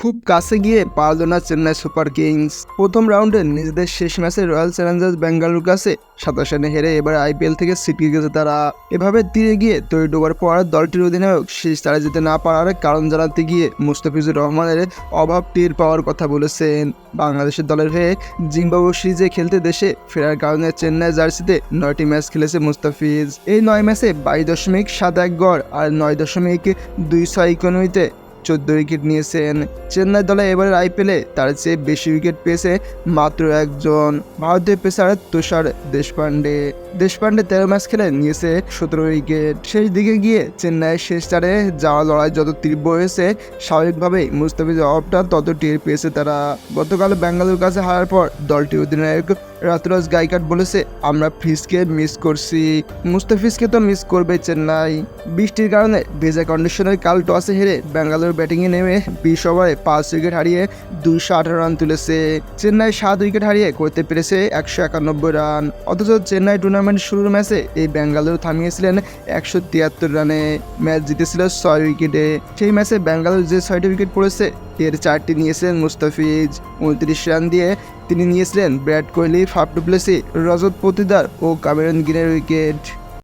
খুব কাছে গিয়ে পারল না চেন্নাই সুপার কিংস। প্রথম রাউন্ডে নিজেদের শেষ ম্যাচে রয়্যাল চ্যালেঞ্জার্স বেঙ্গালুর কাছে সাতাশ রানে হেরে এবার আইপিএল থেকে ছিটকে গেছে তারা। এভাবে তীরে গিয়ে তৈরি ডোবার পর দলটির অধিনায়ক শেষ তারা যেতে না পারার কারণ জানাতে গিয়ে মুস্তাফিজুর রহমানের অভাব টের পাওয়ার কথা বলেছেন। বাংলাদেশের দলের হয়ে জিম্বাবু সিরিজে খেলতে দেশে ফেরার কারণে চেন্নাই জার্সিতে নয়টি ম্যাচ খেলেছে মুস্তাফিজ। এই নয় ম্যাচে বাইশ দশমিক সাত এক গড় আর নয় দশমিক দুই ছয় ইকোনমিতে চোদ্দ উইকেট নিয়েছেন। চেন্নাই দলে এবারের আইপিএলে তার চেয়ে বেশি উইকেট পেয়েছে মাত্র একজন ভারতীয় পেসার তুষার দেশপান্ডে দেশপান্ডে তেরো ম্যাচ খেলে নিয়েছে সতেরো উইকেট। শেষ দিকে গিয়ে চেন্নাইয়ের শেষ চারে যাওয়া লড়াই যত তীব্র হয়েছে, স্বাভাবিকভাবেই মুস্তাফিজের অফটা তত টের পেয়েছে তারা। গতকাল বেঙ্গালুরুর কাছে হারার পর দলটির অধিনায়ক রাতরাজ গাইকাট বলেছে, আমরা ফিসকে মিস করছি। মুস্তাফিজকে তো মিস করবে চেন্নাই। বৃষ্টির কারণে ভেজা কন্ডিশনের কাল টসে হেরে বেঙ্গালুরু ব্যাটিংয়ে নেমে বিশ ওভারে পাঁচ উইকেট হারিয়ে দুইশো আঠারো রান তুলেছে। চেন্নাই সাত উইকেট হারিয়ে করতে পেরেছে একশো একানব্বই রান। অথচ চেন্নাই টুর্নামেন্ট শুরুর ম্যাচে এই বেঙ্গালুরু থামিয়েছিলেন একশো তিয়াত্তর রানে। ম্যাচ জিতেছিল ছয় উইকেটে। সেই ম্যাচে বেঙ্গালুরু যে ছয়টি উইকেট পড়েছে, এর চারটি নিয়েছিলেন মুস্তাফিজ। উনত্রিশ রান দিয়ে তিনি নিয়েছিলেন Brad Kohli Faf du Plessis Rajat Patidar ও কামেরন গিনের উইকেট।